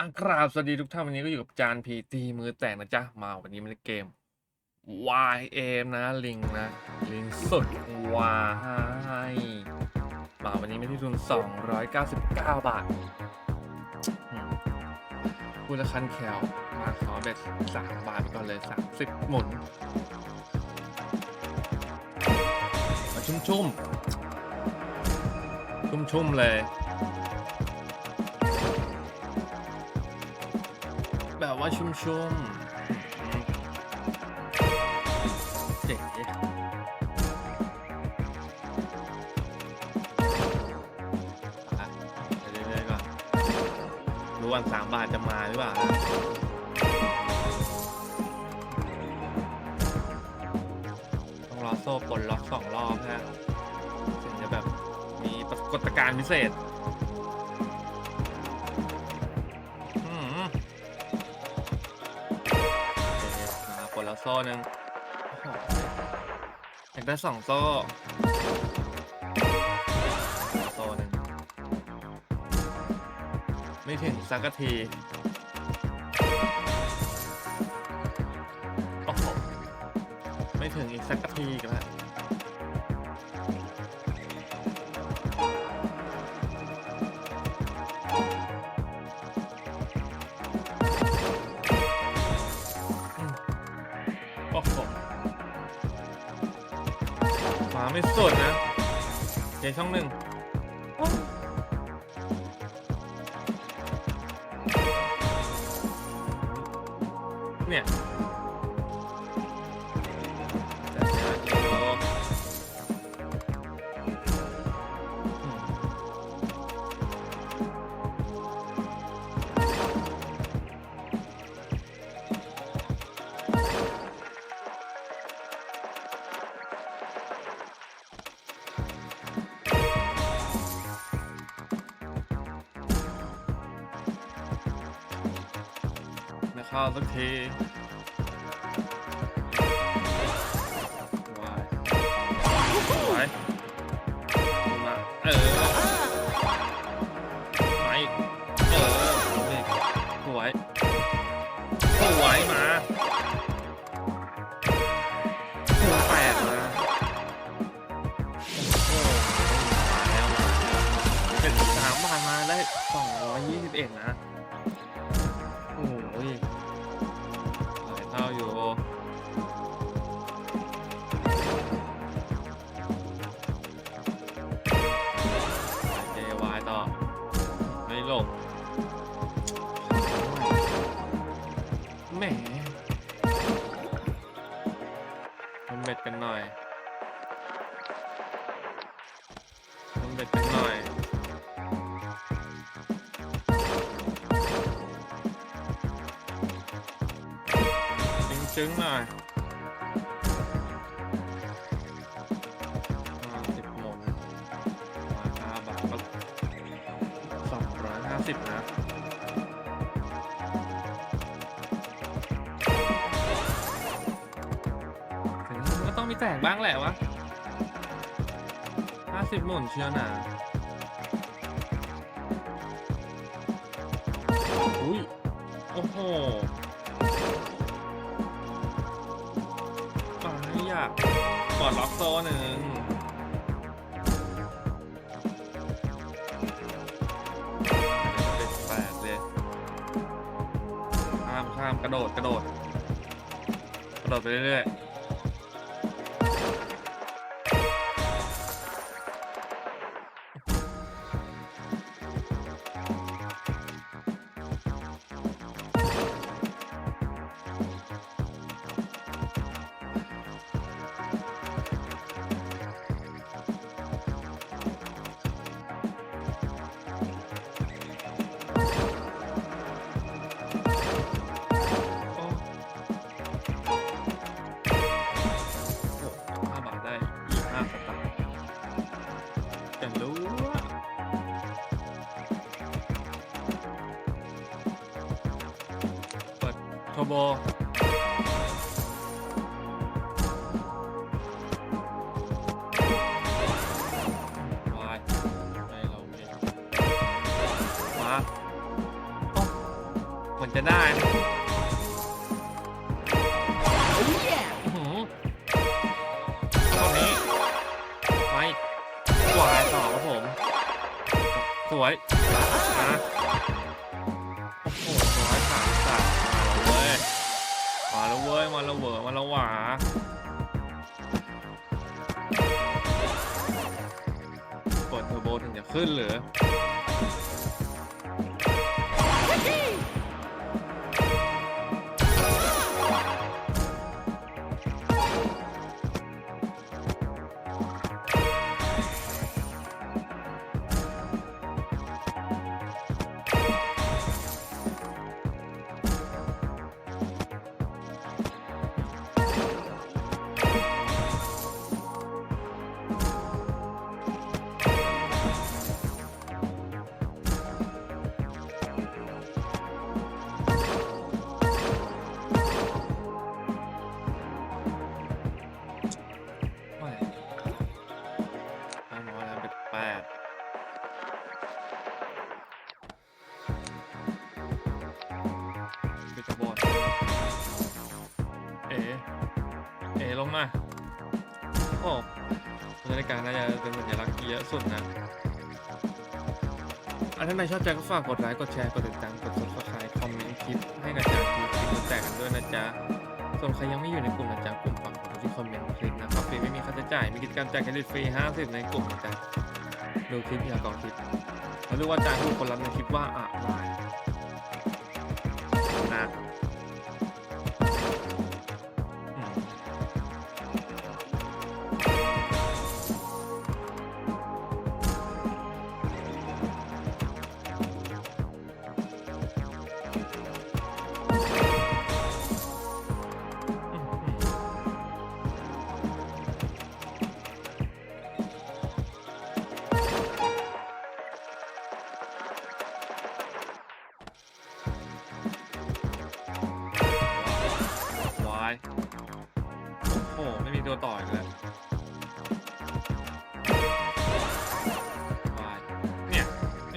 อังกราบสวัสดีทุกท่านวันนี้ก็อยู่กับจานพีตีมือแตกนะจ๊ะ มาวันนี้มันเกม YM นะลิงนะ ลิงสุดวายมาวันนี้ไม่ที่ทุน 299 บาทพูดละคันแคลมาขอเบ็ด3บาทไปก่อนเลย 30 หมุน มาชุ่มๆ ชุ่มๆเลย แบบว่าชุ่มๆเจ๋งอะไปเรื่อยๆก่อนรู้วันสามบาทจะมาหรือเปล่าต้องรอโซ่ปลล็อกสองรอบนะถึงจะแบบมีปรากฏการณ์พิเศษ ดแล้วโซ่หนึ่งโอ้โหอยากได้สองโซ่โซ่หนึ่งไม่ถึงสักทีโอ้โหไม่ถึงอีกสักทีกันแล้ว ไม่สุดนะเจช่องหนึ่งเนี่ย ข้าสักทีวายวยมาเออมาอีกเออนี่สวยสวยมาหัวแปดมาโอ้โหมาแล้วมาเป็นสามบาทมาได้สองร้อยยี่สิบเอ็ดนะ จึงหน่อยห้าสิบหมงราคาบาทก็สองร้อยห้าสิบนะถึงมันก็ต้องมีแตกบ้างแหละวะห้าสิบหมุนเชียวนะอุ้ย โอ้โหากกดล็อกโซ่หนึ่งเป็นแปดเลยข้ามข้ามกระโดดกระโดด กระโดดไปเรื่อยๆ ปิดโทโบวายไม่เราไม่มาโอ้มันจะได้นะอื้อหือตรงนี้ไม่วายต่อครับผมสวยนะ วเว้ยมาแล้วเวอมาแล้วหวาเปิดเทอร์โบถึงจะขึ้นหรือ นาฬิกาน่าจะเป็นสัญลักษณ์ที่เยอะสุดนะอะถ้าใครชอบใจก็ฝากกดไลค์ กดแชร์ กดติดตาม กด subscribe คอมเมนต์คลิปให้กับจาคลิปคลิปแตกกันด้วยนะจ๊ะ ส่วนใครยังไม่อยู่ในกลุ่มนะจ๊ะ กลุ่มปักหมุดที่คอมเมนต์คลิปนะครับฟรีไม่มีค่าใช้จ่าย มีกิจกรรมแจกเครดิตฟรี 50 ในกลุ่มนะจ๊ะ ดูคลิปอย่ากต่อคลิป แล้วรู้ว่าจางทุกคนรับในคลิปว่าอะไรนะ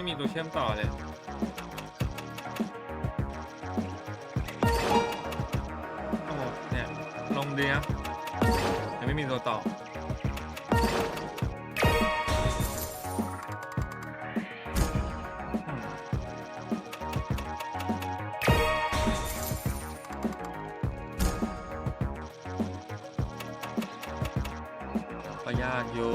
ไม่มีตัวเชื่อมต่อเลย โอ้โหเนี่ย ลงดีนะยังไม่มีตัวต่อ ก็ยากอยู่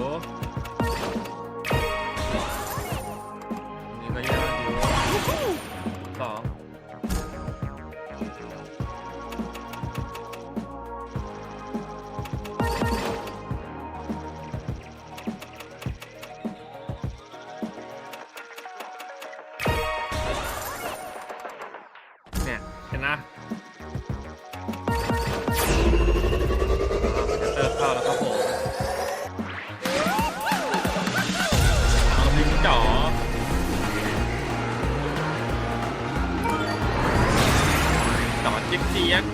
นะเติมเข้าแล้วครับผมเอาลิงจ๋อจ๋อจิ๊กเจี๊ยก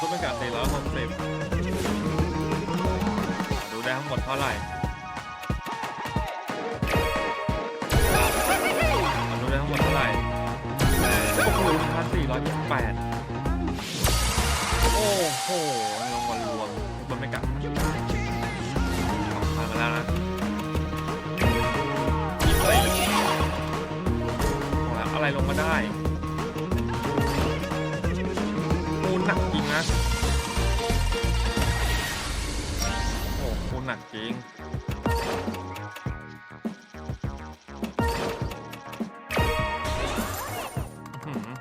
เรามเป็นการตีแล้วหกสิบดูได้ทั้งหมดเท่าไหร่มาดูได้ทั้งหมดเท่าไหร่โอ้โหพันสี่ร้อยแปดโอ้โห จริงอื้อหือ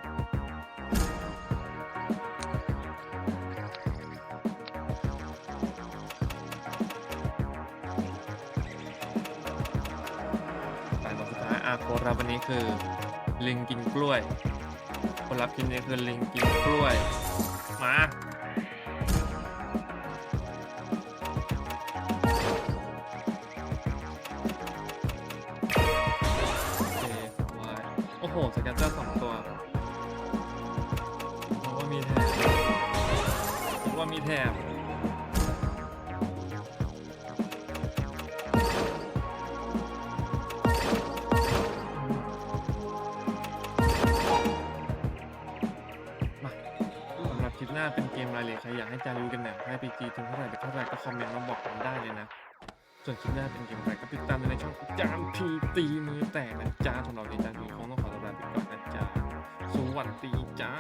สายบทสุดท้ายอาโครับวันนี้คือ ลิงกินกล้วย คนรับคลิปนี้คือลิงกินกล้วย มา โอ้โหสแกนเตอร์สองตัวเพราะว่ามีแถบเพราะว่ามีแถบมาสำหรับคลิปหน้าเป็นเกมอะไรเลยใครอยากให้จารีวกันแบบให้ปีจีถึงเท่าไหร่เท่าไหร่ก็คอมเมนต์มาบอกกันได้เลยนะ ส่วนคลิปหน้าเป็นเกมอะไรก็ติดตามในช่องจามพีตีมือแตกนะจ้าสำหรับวันนี้จานพีคงต้องขอ วัสดีจ้า